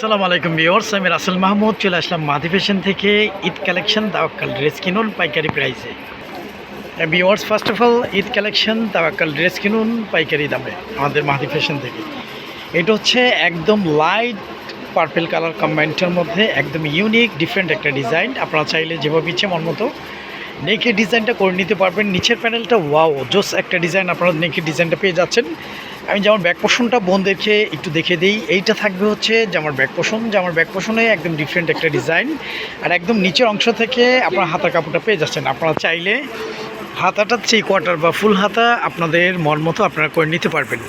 আসসালামু আলাইকুম ভিউয়ার্স, আমি রাসেল মাহমুদ, চলে আসলাম মাদি ফ্যাশন থেকে ঈদ কালেকশন তাওয়াক্কাল ড্রেস কিনুন, পাইকারি প্রাইসে। Viewers first of all Eid collection Tawakkal dress কিনুন, পাইকারি দামে আমাদের মাদি ফ্যাশন থেকে। এটা হচ্ছে একদম লাইট পার্পেল কালার কম্বাইন্ডের মধ্যে একদম ইউনিক ডিফারেন্ট একটা ডিজাইন আপনারা চাইলে যেভাবে ইচ্ছে মন মতো নেকের ডিজাইনটা করে নিতে পারবেন। নিচের প্যানেলটা ওয়াও জোস একটা ডিজাইন আপনারা নেকের ডিজাইনটা পেয়ে যাচ্ছেন। আমি যেমন ব্যাক পোষণটা দেখে একটু দেখে দিই, এইটা থাকবে হচ্ছে যে আমার ব্যাক পোষণ, যে আমার ব্যাক পোষণে একদম ডিফারেন্ট একটা ডিজাইন আর একদম নিচের অংশ থেকে আপনার হাতার কাপড়টা পেয়ে যাচ্ছেন। আপনারা চাইলে হাতাটা থ্রি কোয়ার্টার বা ফুল হাতা আপনাদের মন মতো আপনারা করে নিতে পারবেন।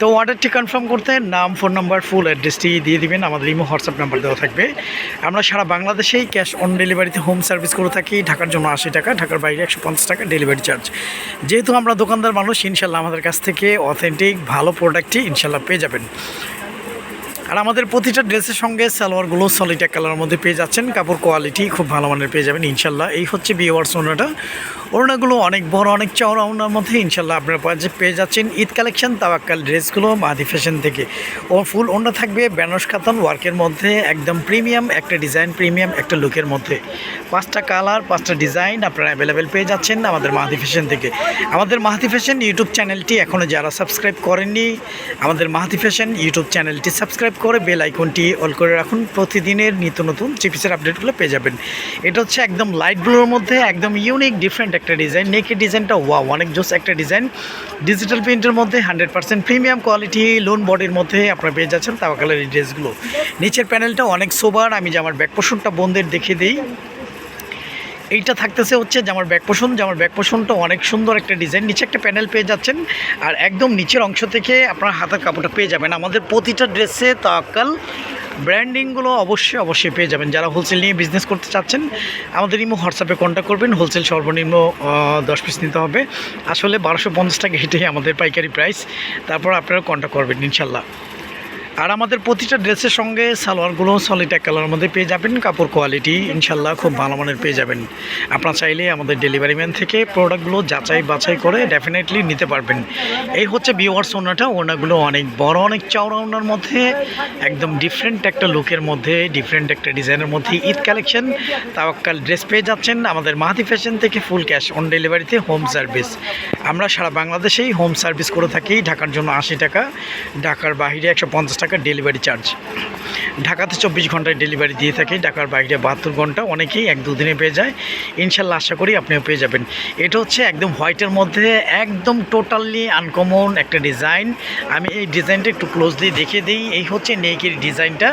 তো অর্ডারটি কনফার্ম করতে নাম ফোন নাম্বার ফুল অ্যাড্রেসটি দিয়ে দিবেন। আমাদের ইমো হোয়াটসঅ্যাপ নাম্বার দেওয়া থাকবে। আমরা সারা বাংলাদেশেই ক্যাশ অন ডেলিভারিতে হোম সার্ভিস করে থাকি। ঢাকার জন্য আশি টাকা, ঢাকার বাইরে একশো পঞ্চাশ টাকা ডেলিভারি চার্জ যেহেতু আমরা দোকানদার মানুষ, ইনশাল্লাহ আমাদের কাছ থেকে অথেন্টিক ভালো প্রোডাক্টই ইনশাল্লাহ পেয়ে যাবেন। আর আমাদের প্রতিটা ড্রেসের সঙ্গে সালোয়ারগুলো সলিড এক কালারের মধ্যে পেয়ে যাচ্ছেন। কাপড় কোয়ালিটি খুব ভালো মানের পেয়ে যাবেন, ইনশাল্লাহ। এই হচ্ছে বিওয়ার্স ওনাটা ওড়নাগুলো অনেক বড়, অনেক চওড়া ওনার মধ্যে ইনশাল্লাহ আপনারা পেয়ে যাচ্ছেন ঈদ কালেকশন তাওয়াক্কাল ড্রেসগুলো মাদি ফ্যাশন থেকে। ও ফুল ওড়না থাকবে ব্যানস খাতন ওয়ার্কের মধ্যে, একদম প্রিমিয়াম একটা ডিজাইন প্রিমিয়াম একটা লুকের মধ্যে। পাঁচটা কালার পাঁচটা ডিজাইন আপনারা অ্যাভেলেবেল পেয়ে যাচ্ছেন আমাদের মাহাদি ফ্যাশন থেকে। আমাদের মাহাদি ফ্যাশন ইউটিউব চ্যানেলটি এখনও যারা সাবস্ক্রাইব করেননি, আমাদের মাহাদি ফ্যাশন ইউটিউব চ্যানেলটি সাবস্ক্রাইব করে বেল আইকনটি অল করে রাখুন। প্রতিদিনের নিত্য নতুন চিপিসের আপডেটগুলো পেয়ে যাবেন। এটা হচ্ছে একদম লাইট ব্লুর মধ্যে, একদম ইউনিক ডিফারেন্ট একটা ডিজাইন নেকের ডিজাইনটা ওয়া অনেক জোস একটা ডিজাইন ডিজিটাল প্রিন্টের মধ্যে hundred percent premium quality lawn বডির মধ্যে আপনারা পেয়ে যাচ্ছেন তাওয়া কালার এই ড্রেসগুলো নিচের প্যানেলটা অনেক সোবার আমি যে আমার ব্যাক পোষণটা বন্ধের দেখে দিই। এইটা থাকতেছে হচ্ছে যে আমার ব্যাক পোষণ যে আমার ব্যাক পোষণটা অনেক সুন্দর একটা ডিজাইন নিচে একটা প্যানেল পেয়ে যাচ্ছেন, আর একদম নিচের অংশ থেকে আপনার হাতের কাপড়টা পেয়ে যাবেন। আমাদের প্রতিটা ড্রেসে তাকাল ব্র্যান্ডিংগুলো অবশ্যই অবশ্যই পেয়ে যাবেন। যারা হোলসেল নিয়ে বিজনেস করতে চাচ্ছেন, আমাদের ইমো হোয়াটসঅ্যাপে কন্ট্যাক্ট করবেন। হোলসেল সর্বনিম্ন দশ পিস নিতে হবে। আসলে বারোশো পঞ্চাশ টাকা হেঁটেই আমাদের পাইকারি প্রাইস তারপর আপনারা কন্ট্যাক্ট করবেন, ইনশাল্লাহ। আর আমাদের প্রতিটা ড্রেসের সঙ্গে সালোয়ারগুলো সলিড এক কালারের মধ্যে পেয়ে যাবেন, কাপড় কোয়ালিটি ইনশাল্লাহ খুব ভালো মানের পেয়ে যাবেন। আপনারা চাইলে আমাদের ডেলিভারি ম্যান থেকে প্রোডাক্টগুলো যাচাই বাছাই করে ডেফিনেটলি নিতে পারবেন। এই হচ্ছে বিওয়ার্স ওনাটা, ওনাগুলো অনেক বড়, অনেক চওড়া ওনার মধ্যে, একদম ডিফারেন্ট একটা লুকের মধ্যে ডিফারেন্ট একটা ডিজাইনের মধ্যে ঈদ কালেকশন তাওয়াক্কাল ড্রেস পেয়ে যাচ্ছেন আমাদের মাহাতি ফ্যাশন থেকে ফুল ক্যাশ অন ডেলিভারিতে হোম সার্ভিস আমরা সারা বাংলাদেশেই হোম সার্ভিস করে থাকি, ঢাকার জন্য আশি টাকা, ঢাকার বাইরে একশো পঞ্চাশ টাকা ডেলিভারি চার্জ ঢাকাতে চব্বিশ ঘন্টায় ডেলিভারি দিয়ে থাকি, ঢাকার বাইরে বাহাত্তর ঘণ্টা, অনেকেই এক দুদিনে পেয়ে যায়। ইনশাল্লাহ আশা করি আপনিও পেয়ে যাবেন। এটা হচ্ছে একদম হোয়াইটের মধ্যে, একদম টোটালি আনকমন একটা ডিজাইন আমি এই ডিজাইনটা একটু ক্লোজলি দেখে দিই। এই হচ্ছে নেকের ডিজাইনটা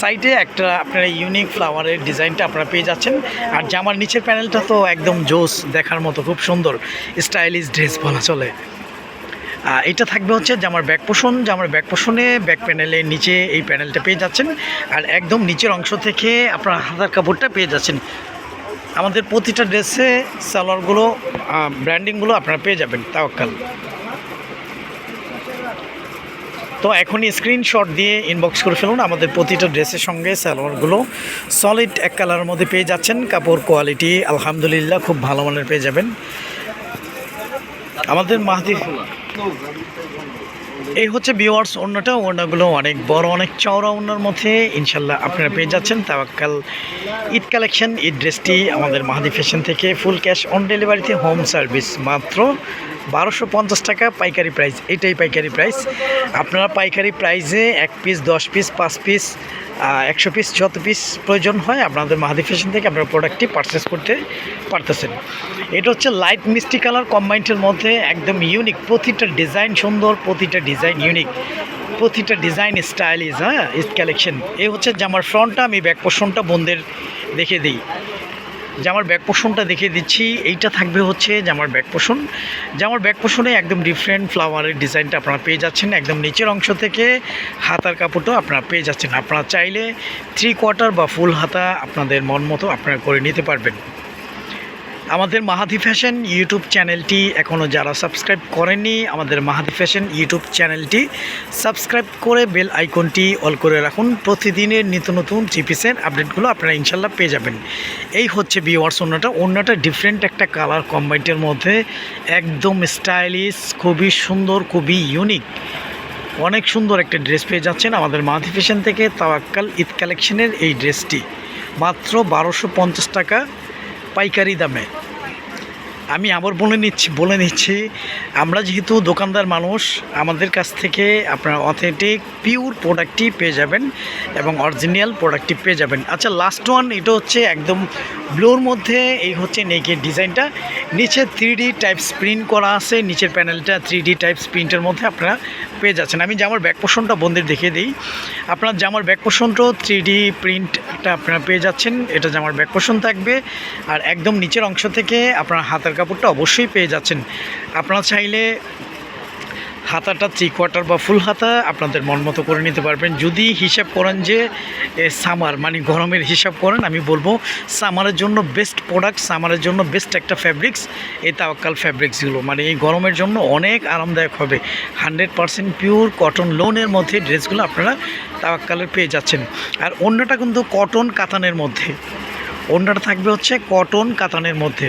সাইডে একটা আপনার ইউনিক ফ্লাওয়ারের ডিজাইনটা আপনারা পেয়ে যাচ্ছেন। আর জামার নিচের প্যানেলটা তো একদম জোস দেখার মতো, খুব সুন্দর। স্টাইলিশ ড্রেস বলা চলে। এটা থাকবে হচ্ছে জামার ব্যাক পোষণ, যে আমার ব্যাক পোষণে ব্যাক প্যানেলের নিচে এই প্যানেলটা পেয়ে যাচ্ছেন। আর একদম নিচের অংশ থেকে আপনার হাতার কাপড়টা পেয়ে যাচ্ছেন। আমাদের প্রতিটা ড্রেসে, সালোয়ারগুলো ব্র্যান্ডিংগুলো আপনারা পেয়ে যাবেন, তাওয়াক্কাল। তো এখনই স্ক্রিনশট দিয়ে ইনবক্স করে ফেলুন আমাদের প্রতিটা ড্রেসের সঙ্গে সালোয়ারগুলো। সলিড এক কালারের মধ্যে পেয়ে যাচ্ছেন, কাপড় কোয়ালিটি আলহামদুলিল্লাহ খুব ভালো মানের পেয়ে যাবেন। আমাদের মাহাদি 90 anos. এই হচ্ছে বিওয়ার্স অন্যটা ওড়নাগুলো অনেক বড়, অনেক চওড়া ওড়নার মধ্যে। ইনশাল্লাহ আপনারা পেয়ে যাচ্ছেন তাওয়াক্কাল ঈদ কালেকশন, ঈদ ড্রেসটি আমাদের মাহাদি ফ্যাশন থেকে ফুল ক্যাশ অন ডেলিভারিতে হোম সার্ভিস মাত্র বারোশো পঞ্চাশ টাকা, পাইকারি প্রাইস, এটাই পাইকারি প্রাইস। আপনারা পাইকারি প্রাইসে এক পিস দশ পিস পাঁচ পিস একশো পিস যত পিস প্রয়োজন হয় আপনাদের মাহাদি ফ্যাশন থেকে আপনারা প্রোডাক্টটি পারচেস করতে পারতেছেন। এটা হচ্ছে লাইট মিষ্টি কালার কম্বাইন্ডের মধ্যে একদম ইউনিক প্রতিটা ডিজাইন সুন্দর, প্রতিটা ডিজাইন ইউনিক প্রতিটা ডিজাইন স্টাইলিশ হ্যাঁ ইস কালেকশন এই হচ্ছে জামার ফ্রন্টটা আমি ব্যাক পোর্শনটা বন্ধের দেখে দিই। জামার ব্যাক পোর্শনটা দেখে দিচ্ছি, এইটা থাকবে হচ্ছে জামার ব্যাক পোর্শন জামার ব্যাক পোর্শনে একদম ডিফারেন্ট ফ্লাওয়ারের ডিজাইনটা আপনারা পেয়ে যাচ্ছেন। একদম নিচের অংশ থেকে হাতার কাপড়টাও আপনারা পেয়ে যাচ্ছেন। আপনারা চাইলে থ্রি কোয়ার্টার বা ফুল হাতা আপনাদের মন মতো আপনারা করে নিতে পারবেন। আমাদের মাহাদি ফ্যাশন ইউটিউব চ্যানেলটি এখনও যারা সাবস্ক্রাইব করেননি, আমাদের মাহাদি ফ্যাশন ইউটিউব চ্যানেলটি সাবস্ক্রাইব করে বেল আইকনটি অল করে রাখুন। প্রতিদিনের নিত্য নতুন জিপিসের আপডেটগুলো আপনারা ইনশাল্লাহ পেয়ে যাবেন। এই হচ্ছে বিওয়ার্স অন্যটা। অন্যটা ডিফারেন্ট একটা কালার কম্বাইন্ডের মধ্যে একদম স্টাইলিশ খুবই সুন্দর, খুবই ইউনিক অনেক সুন্দর একটা ড্রেস পেয়ে যাচ্ছেন আমাদের মাহাদি ফ্যাশন থেকে তাওয়াক্কাল ঈদ কালেকশনের এই ড্রেসটি মাত্র বারোশো টাকা পাইকারি দামে। আমি আবার বলে নিচ্ছি বলে নিচ্ছি, আমরা যেহেতু দোকানদার মানুষ, আমাদের কাছ থেকে আপনার অথেন্টিক পিওর প্রোডাক্টটি পেয়ে যাবেন এবং অরিজিনাল প্রোডাক্টটি পেয়ে যাবেন। আচ্ছা লাস্ট ওয়ান এটা হচ্ছে একদম ব্লুর মধ্যে, এই হচ্ছে নেকের ডিজাইনটা নিচে থ্রি টাইপ প্রিন্ট করা আছে, নিচের প্যানেলটা থ্রি ডি টাইপ প্রিন্টের মধ্যে আপনারা পেয়ে যাচ্ছেন। আমি জামার ব্যাক পোষণটা বন্ধের দেখিয়ে দিই। আপনার জামার ব্যাক পোষণটাও থ্রি ডি প্রিন্টটা আপনারা পেয়ে যাচ্ছেন। এটা জামার ব্যাক পোষণ থাকবে। আর একদম নিচের অংশ থেকে আপনার হাতের কাপড়টা অবশ্যই পেয়ে যাচ্ছেন। আপনারা চাইলে হাতাটা থ্রি কোয়ার্টার বা ফুল হাতা আপনাদের মন মতো করে নিতে পারবেন। যদি হিসাব করেন যে সামার মানে গরমের হিসাব করেন, আমি বলব সামারের জন্য বেস্ট প্রোডাক্ট সামারের জন্য বেস্ট একটা ফ্যাব্রিক্স এই তাওয়াক্কাল ফ্যাব্রিক্সগুলো মানে এই গরমের জন্য অনেক আরামদায়ক হবে। হান্ড্রেড পারসেন্ট পিওর কটন লোনের মধ্যে ড্রেসগুলো আপনারা তাওয়াক্কালের পেয়ে যাচ্ছেন। আর অন্যটা কিন্তু কটন কাতানের মধ্যে। অন্যটা থাকবে হচ্ছে কটন কাতানের মধ্যে।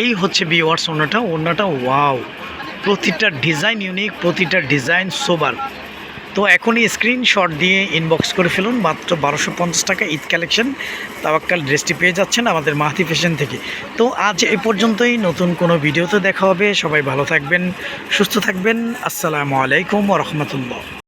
এই হচ্ছে বিওয়ার্স অন্যটা অন্যটা ওয়াও প্রতিটা ডিজাইন ইউনিক প্রতিটা ডিজাইন সোবার। তো এখনই স্ক্রিনশট দিয়ে ইনবক্স করে ফেলুন, মাত্র বারোশো পঞ্চাশ টাকা ঈদ কালেকশন তাওয়াক্কাল ড্রেসটি পেয়ে যাচ্ছেন আমাদের মাহাতি ফ্যাশন থেকে। তো আজ এ পর্যন্তই, নতুন কোনো ভিডিওতে দেখা হবে। সবাই ভালো থাকবেন, সুস্থ থাকবেন। আসসালামু আলাইকুম রহমতুল্লাহ।